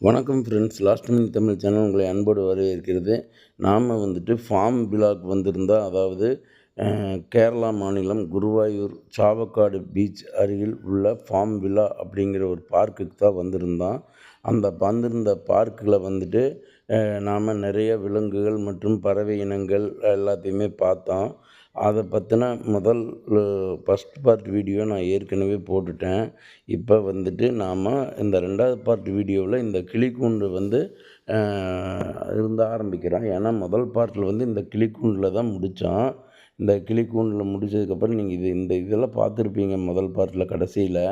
வணக்கம் friends last minute Tamil channel உங்களை அன்போடு வரவேற்கிறது. நாம் வந்துட்டு ஃபார்ம் விழாக்கு வந்திருந்தோம் அதாவது கேரளா மாநிலம் குருவாயூர் சாவக்காடு பீச் அருகில் உள்ள ஃபார்ம் விழா அப்படிங்கிற ஒரு பார்க்குக்கு தான் வந்திருந்தோம். அந்த வந்திருந்த பார்க்கில் வந்துட்டு நாம் நிறைய விலங்குகள் மற்றும் பறவை இனங்கள் எல்லாத்தையுமே பார்த்தோம். அதை பற்றின முதல் ஃபஸ்ட் பார்ட் வீடியோ நான் ஏற்கனவே போட்டுட்டேன். இப்போ வந்துட்டு நாம் இந்த ரெண்டாவது பார்ட் வீடியோவில் இந்த கிளிக்கூண்டு வந்து இருந்து ஆரம்பிக்கிறோம் ஏன்னா முதல் பார்ட்டில் வந்து இந்த கிளிக்கூண்டில் தான் முடித்தோம் இந்த கிளிக்கூண்டில் முடித்ததுக்கப்புறம் நீங்கள் இது இந்த இதெல்லாம் பார்த்துருப்பீங்க முதல் பார்ட்டில் கடைசியில்.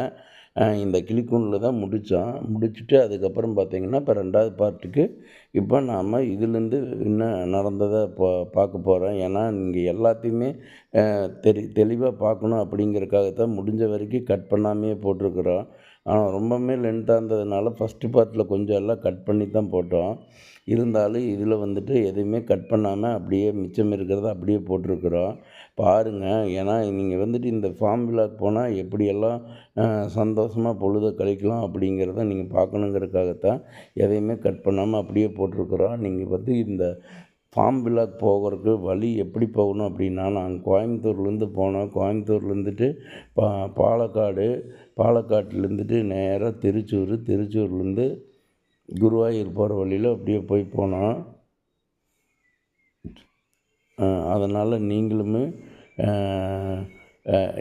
இந்த கிளிக்கூண்டில் தான் முடித்தோம் முடிச்சுட்டு அதுக்கப்புறம் பார்த்தீங்கன்னா இப்போ ரெண்டாவது பார்ட்டுக்கு இப்போ நாம் இதுலேருந்து இன்னும் நடந்ததை பா பார்க்க போகிறோம் ஏன்னா நீங்கள் எல்லாத்தையுமே தெரி தெளிவாக பார்க்கணும் அப்படிங்கிறக்காக தான் முடிஞ்ச வரைக்கும் கட் பண்ணாமையே போட்டிருக்குறோம். ஆனால் ரொம்பவுமே லென்த்தாக இருந்ததுனால ஃபஸ்ட்டு பார்ட்டில் கொஞ்சம் எல்லாம் கட் பண்ணி தான் போட்டோம். இருந்தாலும் இதில் வந்துட்டு எதுவுமே கட் பண்ணாமல் அப்படியே மிச்சம் இருக்கிறத அப்படியே போட்டிருக்குறோம். பாருங்கள் ஏன்னா நீங்கள் வந்துட்டு இந்த ஃபார்ம் விழாக்கு போனால் எப்படியெல்லாம் சந்தோஷமாக பொழுதை கழிக்கலாம் அப்படிங்கிறத நீங்கள் பார்க்கணுங்கிறதுக்காகத்தான் எதையுமே கட் பண்ணாமல் அப்படியே போட்டிருக்குறோம். நீங்கள் வந்து இந்த ஃபார்ம் விழாக்கு போகிறதுக்கு வழி எப்படி போகணும் அப்படின்னா நாங்கள் கோயம்புத்தூர்லேருந்து போனோம் கோயம்புத்தூர்லேருந்துட்டு பா பாலக்காடு பாலக்காட்டிலேருந்துட்டு நேராக திருச்சூர் திருச்சூர்லேருந்து குருவாயூர் போகிற வழியில் அப்படியே போய் போனோம். அதனால் நீங்களுமே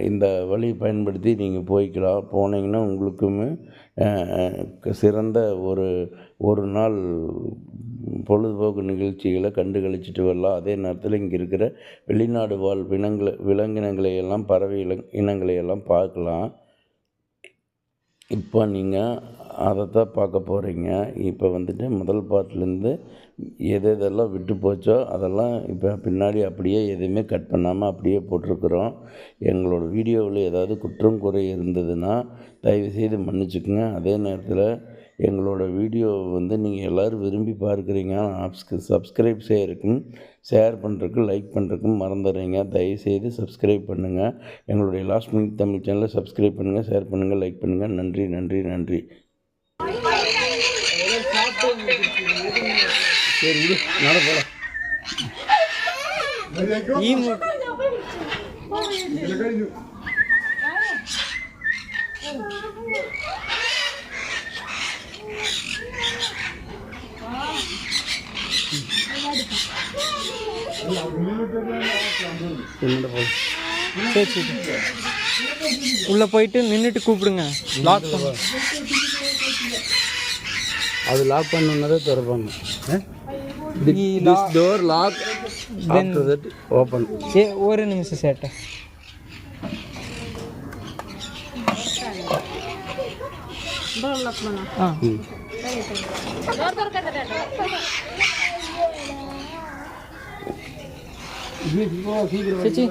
இந்த வழியை பயன்படுத்தி நீங்கள் போய்க்கலாம். போனீங்கன்னா உங்களுக்குமே சிறந்த ஒரு ஒரு நாள் பொழுதுபோக்கு நிகழ்ச்சிகளை கண்டு கழிச்சிட்டு வரலாம். அதே நேரத்தில் இங்கே இருக்கிற வெளிநாடு வாழ் வினங்களை விலங்கினங்களை எல்லாம் பறவை இன இனங்களை எல்லாம் பார்க்கலாம். இப்போ நீங்கள் அதை தான் பார்க்க போகிறீங்க. இப்போ வந்துட்டு முதல் பார்ட்லேருந்து எது எதெல்லாம் விட்டு போச்சோ அதெல்லாம் இப்போ பின்னாடி அப்படியே எதுவுமே கட் பண்ணாமல் அப்படியே போட்டிருக்குறோம். எங்களோட வீடியோவில் ஏதாவது குற்றம் குறை இருந்ததுன்னா தயவுசெய்து மன்னிச்சுக்குங்க. அதே நேரத்தில் எங்களோட வீடியோ வந்து நீங்கள் எல்லோரும் விரும்பி பார்க்குறீங்க. சப்ஸ்கிரைப் செய்யறதுக்கும் ஷேர் பண்ணுறதுக்கும் லைக் பண்ணுறதுக்கும் மறந்துடுறீங்க தயவுசெய்து சப்ஸ்கிரைப் பண்ணுங்கள் எங்களுடைய லாஸ்ட் மினிட் தமிழ் சேனலை சப்ஸ்கிரைப் பண்ணுங்கள் ஷேர் பண்ணுங்கள் லைக் பண்ணுங்கள் நன்றி நன்றி நன்றி. சரி நட போலாம் சரி உள்ளே போயிட்டு நின்றுட்டு கூப்பிடுங்க. லாக் அது லாக் பண்ணுனதே திறப்பாங்க டோர் லாக் ஓப்பன் ஒரு நிமிஷம் சேட்டை. ചേച്ചി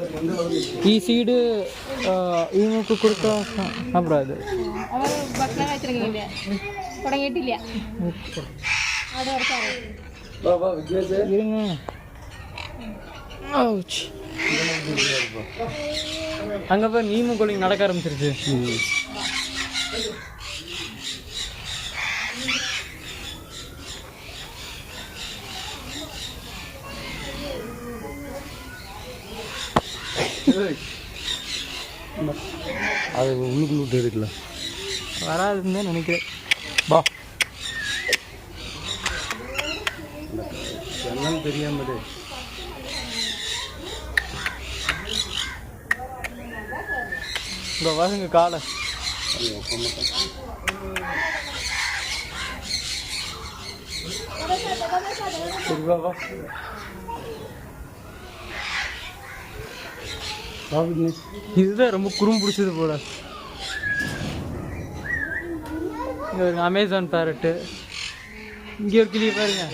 ഈ സീഡ് ഈ മൂക്ക് കൊടുക്കാം അപ്പുറം അത് അവർ ഭക്ഷണം കഴിച്ചിറങ്ങിയില്ല തുടങ്ങിയിട്ടില്ല അവിടെ കുറച്ചാറ് இருங்க Ouch. அங்க போய் நீமும் கோழிங்க நடக்க ஆரம்பிச்சிருச்சு அது உள்ளுக்குள்ள விட்டு எடுக்கலாம் வராதுன்னு தான் நினைக்கிறேன். பா. என்னன்னு தெரியாம இங்க வாருங்க காலை. சரி வா. இதுதான் ரொம்ப குறும் பிடிச்சது போல. இங்கே ஒரு அமேசான் பேரட்டு இங்கே ஒரு கிளியை பாருங்க.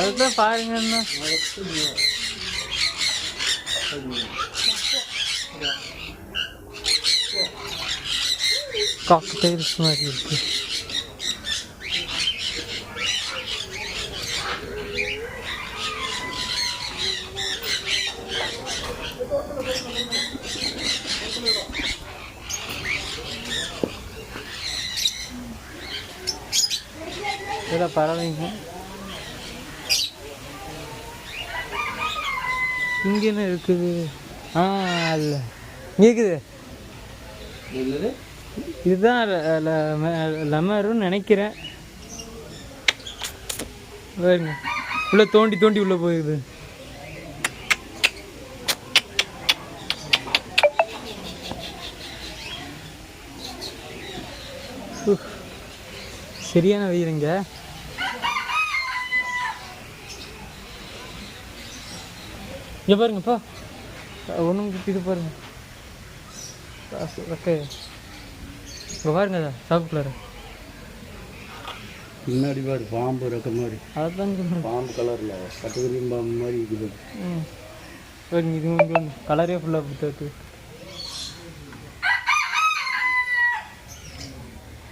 அதுதான் இங்கே காக்கு டைல்ஸ் மாதிரி இருக்குது இதெல்லாம் பறவைங்க இங்கே என்ன இருக்குது ஆ இல்லை இருக்குது இதுதான் லெமருன்னு நினைக்கிறேன் பாருங்க உள்ளே தோண்டி தோண்டி உள்ளே உஃப். சரியான வெயிலுங்க இங்கே பாருங்கப்பா ஒன்றும் இது பாருங்க. ஓகே. இங்கே பாருங்க சாப்பு கலர் பின்னாடி பாரு பாம்பு இருக்க மாதிரி. அதுதான். பாம்பு கலரில் கட்டுக்கரியும் பாம்பு மாதிரி இருக்குது. ம். பாருங்க இது ஒன்று கலரே ஃபுல்லாக கொடுத்தாட்டு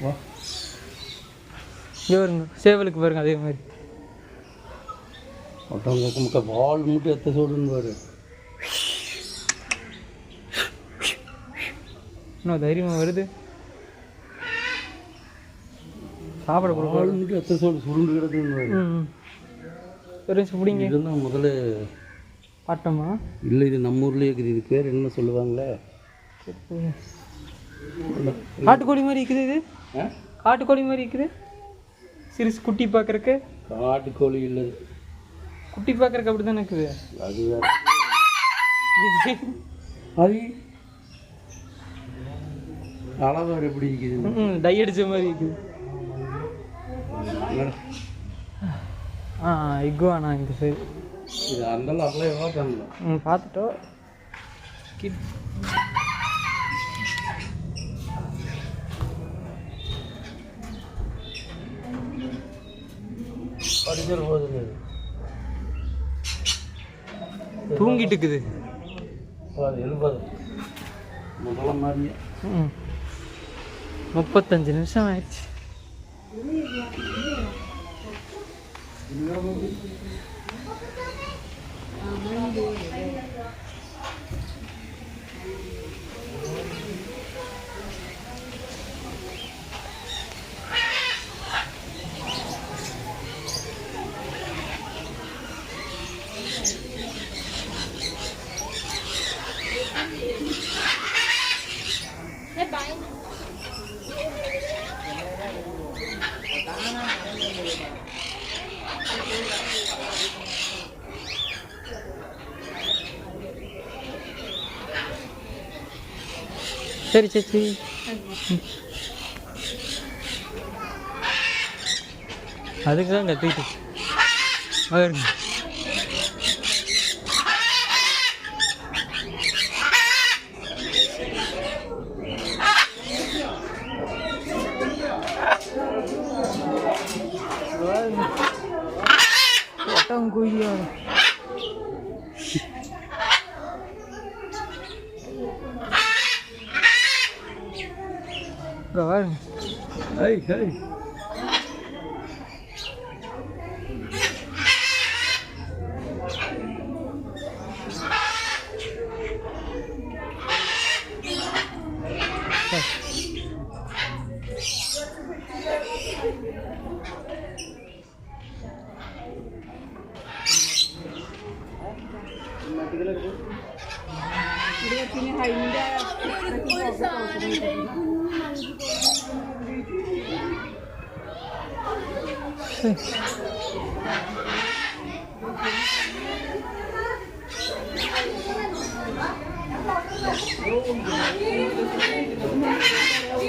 வா. இங்கே பாருங்க சேவலுக்கு பாருங்க அதே மாதிரி. ஒருத்தவங்க முக்க வால் மட்டும் எத்த சோடுன்னு பாரு. இன்னும் தைரியமாக வருது? சாப்பிட வால் மட்டும் எத்த சோடு சுருண்டு கிடக்குன்னு பாரு. ஒரு பிடிங்க இதெல்லாம் முதல்ல பாட்டமா? இல்லை இது நம்ம ஊர்லேயே இருக்குது. இது பேர் என்ன சொல்லுவாங்களே? காட்டுக்கோழி மாதிரி இருக்குது இது? காட்டுக்கோழி மாதிரி இருக்குது? சிறுசு குட்டி பார்க்குறக்கு? காட்டுக்கோழி இல்லை குட்டி பார்க்குறக்கு அப்படி தானே இருக்குது? அது அது? அளவர் எப்படி இருக்குது ம் டை அடிச்ச மாதிரி இருக்குது? ஆ இக்குவானா இந்த சைடு இது அந்தளவு அவ்வளோ பண்ணல ம் பார்த்துட்டோம் கிட் படிக்கிற போது தூங்கிட்டு இருக்குது முப்பத்தஞ்சு நிமிஷம் ஆயிடுச்சு. சரி சரி சரி சச்சி அதுக்கு தான் கத்திட்டு பாருங்க ஒட்டங்குய்யா இங்க பாருங்க ஐய் ஐய்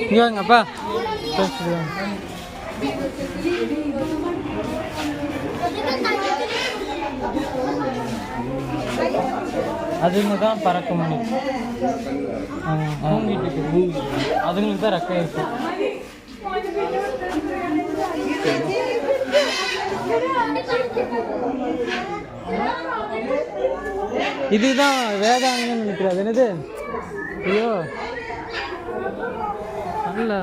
இங்க வாங்கப்பா பேசுறது அதுங்க தான் பறக்க முடியும் ஆமாம் தூங்கிட்டு இருக்கு. அதுங்களுக்கு தான் ரெக்கை இதுதான் வேதாங்கன்னு நினைக்கிறேன் அது என்னது? ஐயோ. நல்ல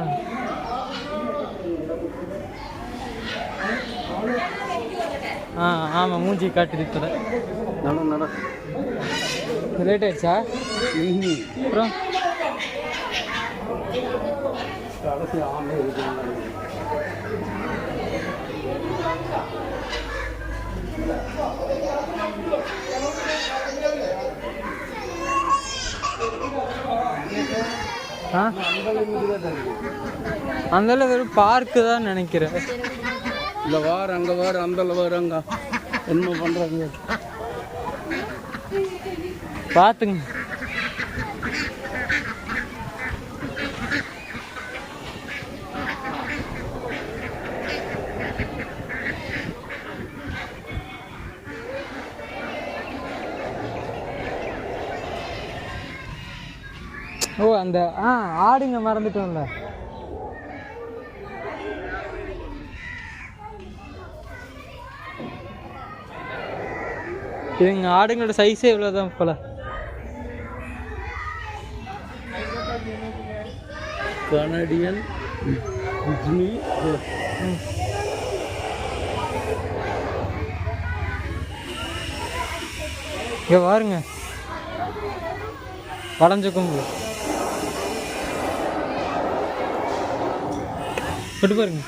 ஆ ஆமாம் மூஞ்சி காட்டுது இப்போ. நட நட லேட் ஆயிடுச்சா? அப்புறம்? ஆ? அந்த வெறும் பார்க்கு தான் நினைக்கிறேன். இல்லை வார் அங்கே வார் அந்த வார் அங்கே. என்ன பண்ணுறாங்க பார்த்துங்க. அந்த ஆ ஆடுங்க மறந்துட்டோம்ல. இதுங்க ஆடுங்களோட சைஸே இவ்வளோதான் போல. கனடியன் இங்க பாருங்க வளைஞ்ச கொம்பு தொட்டு பாருங்க.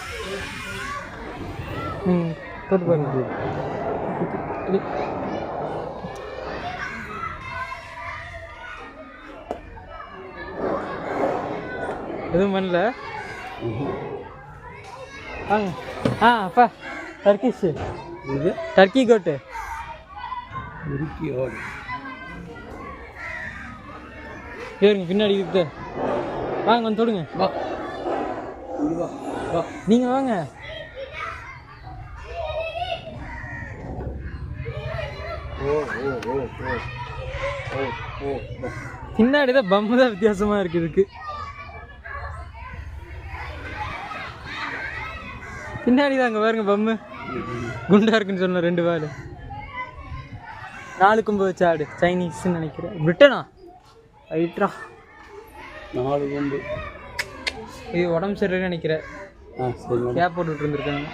ம் தொட்டு பாருங்க. எதுவும் பண்ணல? வாங்க. ஆ அப்பா டர்க்கிஷ் இது? Turkey goat. ஆடு ஏறுங்க பின்னாடி இருக்கு வாங்க வந்து தொடுங்க. வா. இங்க வா. வா நீங்க வாங்க. ஓ ஓ ஓ ஓ ஓ ஓ ஓ பின்னாடி தான் பம்மு தான் வித்தியாசமா இருக்கு இதுக்கு பின்னாடி தான் அங்கே பாருங்க பம்மு குண்டா இருக்குன்னு சொன்ன ரெண்டு வாள் நாலு கொம்பு வச்ச ஆடு. சைனீஸ்ன்னு நினைக்கிறேன். பிரிட்டனா? ரைட்ரா நாலு கொம்பு. இது உடம்பு சரியில்லைன்னு நினைக்கிறேன். ஆ சரி கேப் போட்டுட்டு இருந்திருக்காங்க.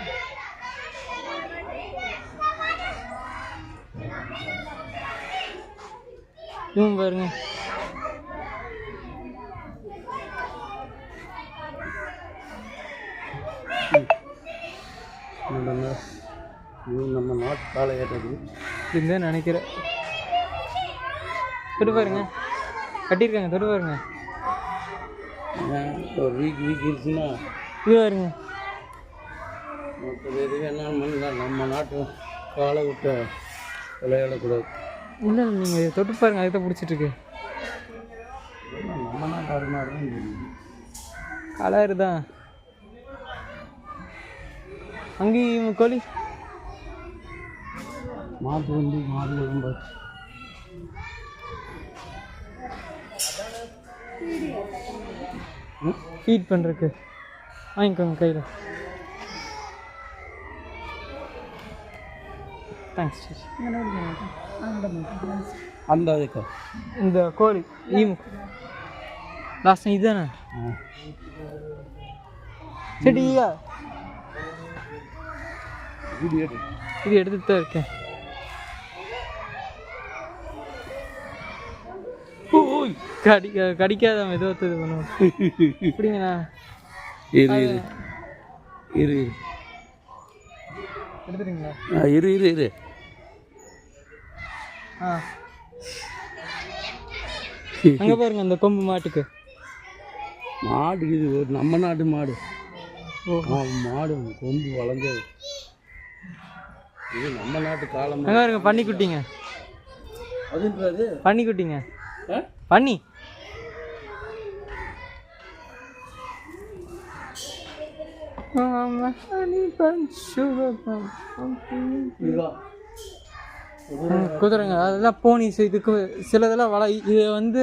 இவன் பாருங்க. நம்ம நாட்டு காலை ஏற்றது. இதுதான் நினைக்கிறேன். தொட்டு பாருங்க. கட்டியிருக்காங்க தொட்டு பாருங்க. ஒரு வீக் வீக் இருந்துச்சுன்னா இது பாருங்க மற்றது எது வேணாலும் பண்ணலாம் நம்ம நாட்டு காலை விட்ட விளையாடக்கூடாது. இல்லை நீங்கள் இதை தொட்டு பாருங்க அதுதான் பிடிச்சிட்டு இருக்கு. நம்ம நாட்டு மாதிரி தான் கலர் தான். அங்கேயும் கோழி? மாட்டு வண்டி மாடு ரொம்ப ஃபீட் பண்ணுறதுக்கு வாங்கிக்கோங்க கையில் தேங்க்ஸ் அந்த அதுக்கு இந்த கோழி ஈமு. லாஸ்ட் இதுதானே? ஆ. சரியா. இது எடுத்துட்டு தான் இருக்கேன். கடிக்க கடிக்காத மெதுவத்து இது பண்ணுவோம் இப்படிங்கண்ணா இரு இரு. இரு இரு. எடுத்துறீங்களா ஆ, இரு இரு இரு. ஆ. அங்கே பாருங்க அந்த கொம்பு மாட்டுக்கு. மாடு இது ஒரு நம்ம நாட்டு மாடு. மாடு கொம்பு வளைஞ்சது இது நம்ம நாட்டு காலம் பாருங்க பன்னிக்குட்டிங்க அதுன்றது பன்னிக்குட்டிங்க ஆ? பன்னி. குதிரைங்க அதெல்லாம் போனிஸ் இதுக்கு சிலதெல்லாம் வள இது வந்து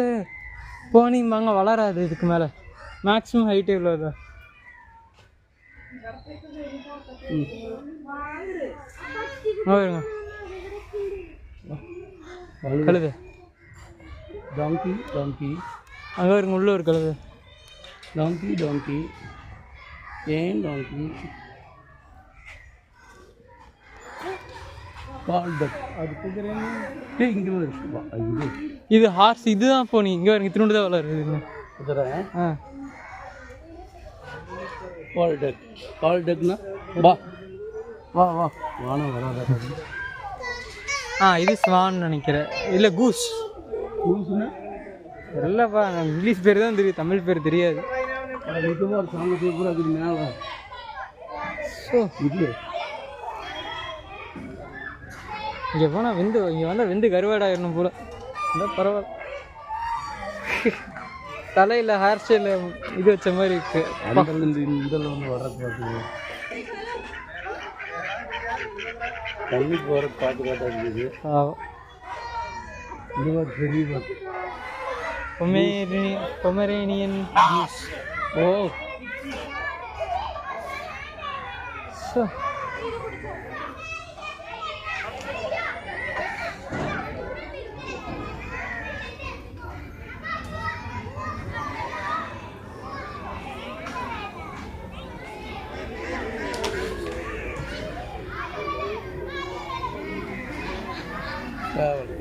போனிம்பாங்க வளராது இதுக்கு மேலே. மேக்ஸிமம் ஹைட் இவ்வளோ ம். பாருங்க கழுது. டாங்கி டாங்கி அங்கே பாருங்க உள்ள ஒரு கழுது. டாங்கி டாங்கி ஏன் டாங்கி இது. ஹார்ஸ் இதுதான் போனி இங்கே பாருங்க திருண்டு தான் குதிரை ஆ. கால் டக் கால் டக்னா? வா. வா வா. வானம் வராத? ஆ இது ஸ்வான் நினைக்கிறேன். இல்லை கூஸ் இல்லைப்பா எனக்கு இங்கிலீஷ் பேர் தான் தெரியும் தமிழ் பேர் தெரியாது. இருக்குது மேலே. ஸோ இது இங்கே போனால் வெந்து இங்கே வந்தால் வெந்து கருவாடாயிடணும் போல. இல்லை பரவாயில்ல தலையில் ஹேர் ஸ்டைலில் இது வச்ச மாதிரி இருக்கு. இந்த இந்த வந்து வர்றது பார்த்துங்க தண்ணிக்கு வர காட்டு காட்டாக. இந்த மாதிரி பெரிய பொமரேனியன் ஜூஸ் ஓ. ஸோ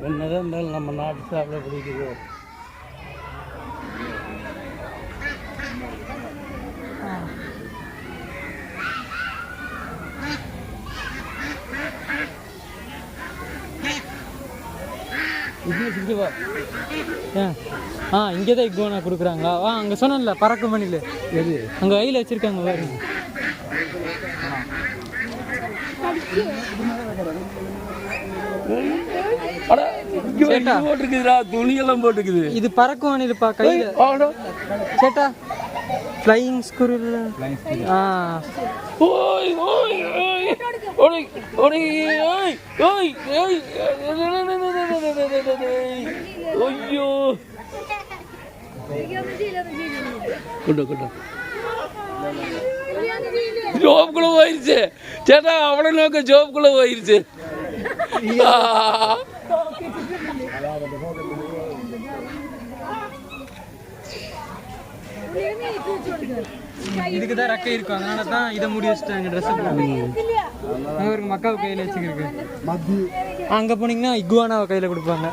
என்னதான் இருந்தாலும் நம்ம நாட்டு சாப்பிட பிடிக்குது வா. ஏன் ஆ இங்கே தான் இக்வானா கொடுக்குறாங்களா? ஆ அங்கே சொன்னேன்ல பறக்கு மணியில் எது? அங்கே கையில் வச்சுருக்காங்க பாருங்க போட்டுருக்குதுடா துணியெல்லாம் போட்டுருக்குது. இது பறக்கும் மணிலுப்பா கையில். சேட்டா. ഫ്ലൈയിങ് സ്കുറിൽ ആ. ഓയ് ഓയ് ഓയ് ഓയ് ഓയ് ഓയ് ഓയ് ഓയ് അയ്യോ. കൊണ്ടോ കൊണ്ടോ. ജോബുക്കുള്ള പോയിരിച്ചേ. ചേട്ടാ അവിടെ നോക്ക ജോബുക്കുള്ള പോയിരിച്ചേ. இதுக்கு தான் ரெக்கை இருக்கும். அதனால தான் இதை முடி வச்சுட்டாங்க ட்ரெஸ் அவருக்கு மக்காவை கையில் வச்சுக்கிருக்கு அங்கே போனீங்கன்னா இக்குவானாவை கையில் கொடுப்பாங்க.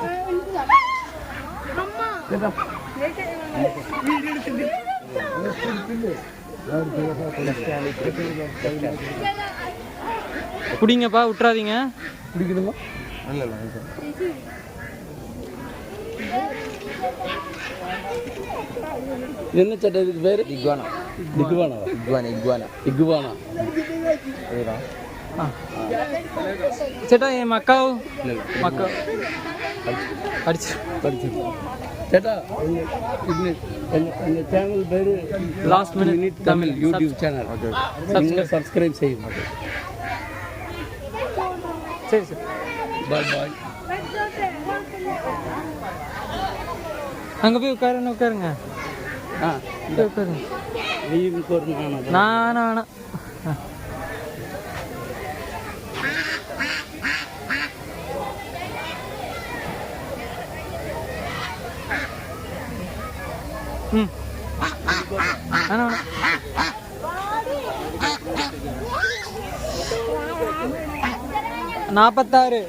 குடிங்கப்பா விட்றாதீங்க பிடிக்கணுமா என்ன ഇതെന്ന് ചേട്ടാ ഇത് പേര്? Iguana. Iguana iguana iguana. Iguana. ചേട്ടാ മക്കാവ്? മക്കാവ്. അടിച്ചു പഠിച്ചു. ചേട്ടാ എന്റെ ചാനൽ പേര് last minute Tamil YouTube channel നിങ്ങൾ സബ്സ്ക്രൈബ് ചെയ്യും. ശരി ബൈ ബൈ அங்கே போய் உட்காருங்க உட்காருங்க. ஆ போய் உட்காருங்க. நான் வேணாம். ம். வேணாம் வேணாம் நாற்பத்தாறு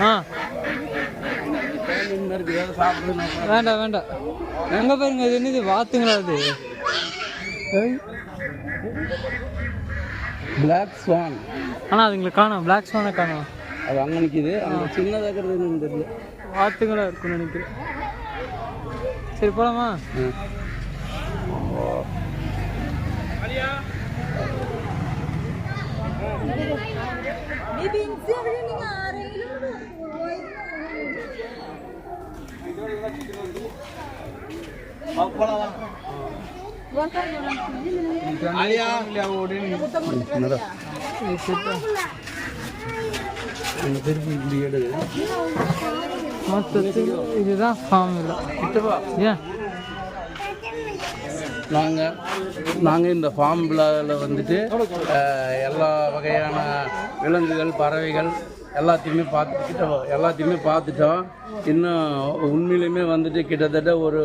ஆ. வேண்டாம் வேண்டாம். எங்க பாருங்க அது என்னது? வாத்துங்களா அது. பிளாக் ஸ்வான் ஆனா அதுங்களுக்கு காணோம். பிளாக் ஸ்வானை காணோம். அது அங்கே நிற்கிது அங்கே சின்னதாகிறது என்னன்னு தெரியல. வாத்துங்களா இருக்கும்னு நினைக்கிறேன். சரி போலாமா? ம். என்னடா? அந்த இதுதான் ஃபார்ம் இல்லை ஏன் நாங்கள் நாங்கள் இந்த ஃபார்ம் விழாவில் வந்துட்டு எல்லா வகையான விலங்குகள் பறவைகள் எல்லாத்தையுமே பார்த்துக்கிட்டோம் எல்லாத்தையுமே பார்த்துட்டோம். இன்னும் உண்மையிலுமே வந்துட்டு கிட்டத்தட்ட ஒரு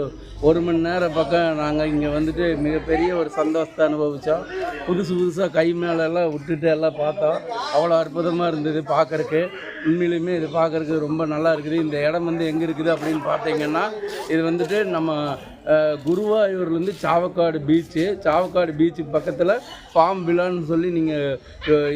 ஒரு மணி நேரம் பக்கம் நாங்கள் இங்கே வந்துட்டு மிகப்பெரிய ஒரு சந்தோஷத்தை அனுபவித்தோம் புதுசு புதுசாக கை மேலெல்லாம் விட்டுட்டு எல்லாம் பார்த்தோம். அவ்வளோ அற்புதமாக இருந்தது பார்க்கறக்கு. உண்மையிலுமே இது பார்க்குறக்கு ரொம்ப நல்லா இருக்குது. இந்த இடம் வந்து எங்கே இருக்குது அப்படின்னு பார்த்தீங்கன்னா இது வந்துட்டு நம்ம குருவாயூர்லேருந்து சாவக்காடு பீச்சு சாவக்காடு பீச்சுக்கு பக்கத்தில் ஃபார்ம் விழான்னு சொல்லி நீங்கள்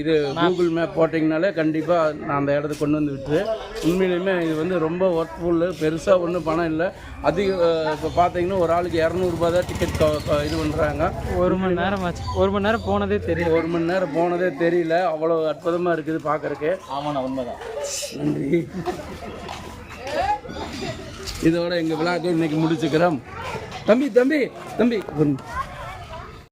இது கூகுள் மேப் போட்டிங்கனாலே கண்டிப்பாக நான் அந்த இடத்துக்கு கொண்டு வந்து விட்டுரு. உண்மையிலுமே இது வந்து ரொம்ப ஒர்க்ஃபுல்லு பெருசாக ஒன்றும் பணம் இல்லை. அதிக இப்போ பார்த்தீங்கன்னா ஒரு ஆளுக்கு இரநூறுபா தான் டிக்கெட் இது பண்ணுறாங்க ஒரு மணி நேரம் ஆச்சு. ஒரு மணி நேரம் போனதே தெரியல. ஒரு மணி நேரம் போனதே தெரியல. அவ்வளோ அற்புதமாக இருக்குது பார்க்கறக்கு ஆமாண்ணா உண்மைதான். நன்றி. இதோட எங்கள் விழாக்கை இன்னைக்கு முடிச்சுக்கிறோம். தம்பி தம்பி தம்பி.